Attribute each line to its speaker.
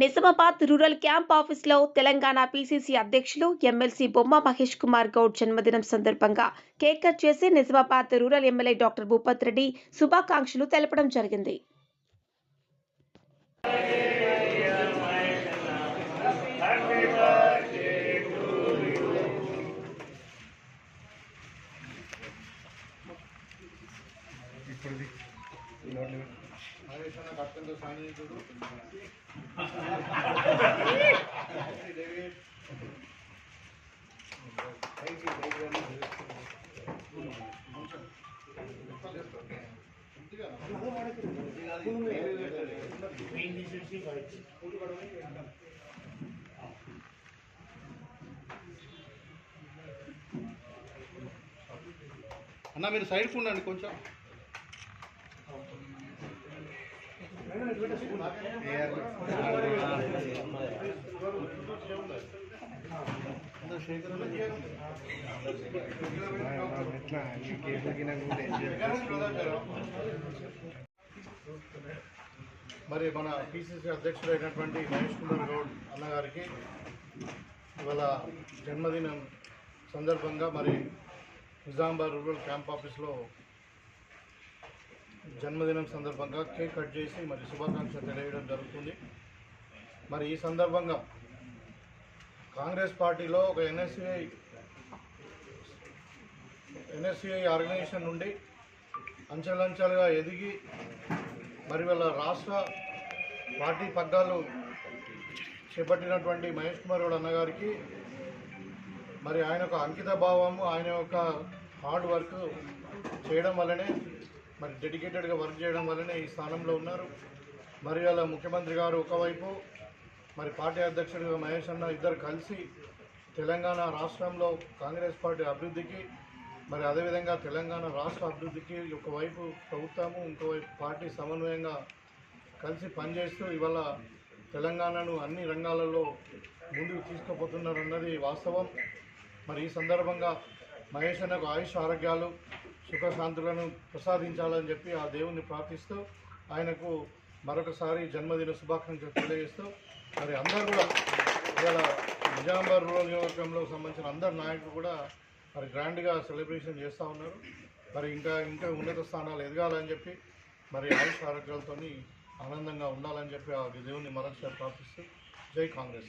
Speaker 1: Nizamabad rural camp ఆఫీస్లో Telangana PCC అధ్యక్షులు MLC బొమ్మ మహేష్ కుమార్ గౌడ్ జన్మదినం సందర్భంగా కేక్ కట్ చేసి Nizamabad rural MLA doctor Bhupat Reddy శుభాకాంక్షలు తెలపడం జరిగింది.
Speaker 2: అత్యంత సన్నిహితుడు అన్న మీరు సైడ్ ఉండండి కొంచెం. మరి మన పిసిసి అధ్యక్షుడు అయినటువంటి మహేష్ కుమార్ గౌడ్ అన్నగారికి ఇవాళ జన్మదినం సందర్భంగా మరి నిజామాబాద్ రూరల్ క్యాంప్ ఆఫీస్లో జన్మదినం సందర్భంగా కేక్ కట్ చేసి మరి శుభాకాంక్షలు తెలియడం జరుగుతుంది. మరి ఈ సందర్భంగా కాంగ్రెస్ పార్టీలో ఒక ఎన్ఎస్సిఐ ఎన్ఎస్సిఐ ఆర్గనైజేషన్ నుండి అంచెలంచెలుగా ఎదిగి మరి వాళ్ళ రాష్ట్ర పార్టీ పగ్గాలు చేపట్టినటువంటి మహేష్ కుమార్ గౌడ్ అన్నగారికి మరి ఆయన యొక్క అంకిత భావము ఆయన యొక్క హార్డ్ వర్క్ చేయడం వల్లనే మరి డెడికేటెడ్గా వర్క్ చేయడం వల్లనే ఈ స్థానంలో ఉన్నారు. మరి అలా ముఖ్యమంత్రి గారు ఒకవైపు మరి పార్టీ అధ్యక్షుడిగా మహేష్ అన్న ఇద్దరు కలిసి తెలంగాణ రాష్ట్రంలో కాంగ్రెస్ పార్టీ అభివృద్ధికి మరి అదేవిధంగా తెలంగాణ రాష్ట్ర అభివృద్ధికి ఒకవైపు ప్రభుత్వము ఇంకోవైపు పార్టీ సమన్వయంగా కలిసి పనిచేస్తూ ఇవాళ తెలంగాణను అన్ని రంగాలలో ముందుకు తీసుకుపోతున్నారు అన్నది వాస్తవం. మరి ఈ సందర్భంగా మహేష్ అన్నకు ఆయుష్ ఆరోగ్యాలు సుఖశాంతులను ప్రసాదించాలని చెప్పి ఆ దేవుణ్ణి ప్రార్థిస్తూ ఆయనకు మరొకసారి జన్మదిన శుభాకాంక్షలు తెలియజేస్తూ మరి అందరూ కూడా ఇవాళ నిజామాబాద్ రూరల్ నియోజకవర్గంలో సంబంధించిన అందరు నాయకులు కూడా మరి గ్రాండ్గా సెలబ్రేషన్ చేస్తూ ఉన్నారు. మరి ఇంకా ఇంకా ఉన్నత స్థానాలు ఎదగాలని చెప్పి మరి ఆయుష్ ఆరోగ్యాలతో ఆనందంగా ఉండాలని చెప్పి ఆ దేవుణ్ణి మరొకసారి ప్రార్థిస్తూ జై కాంగ్రెస్.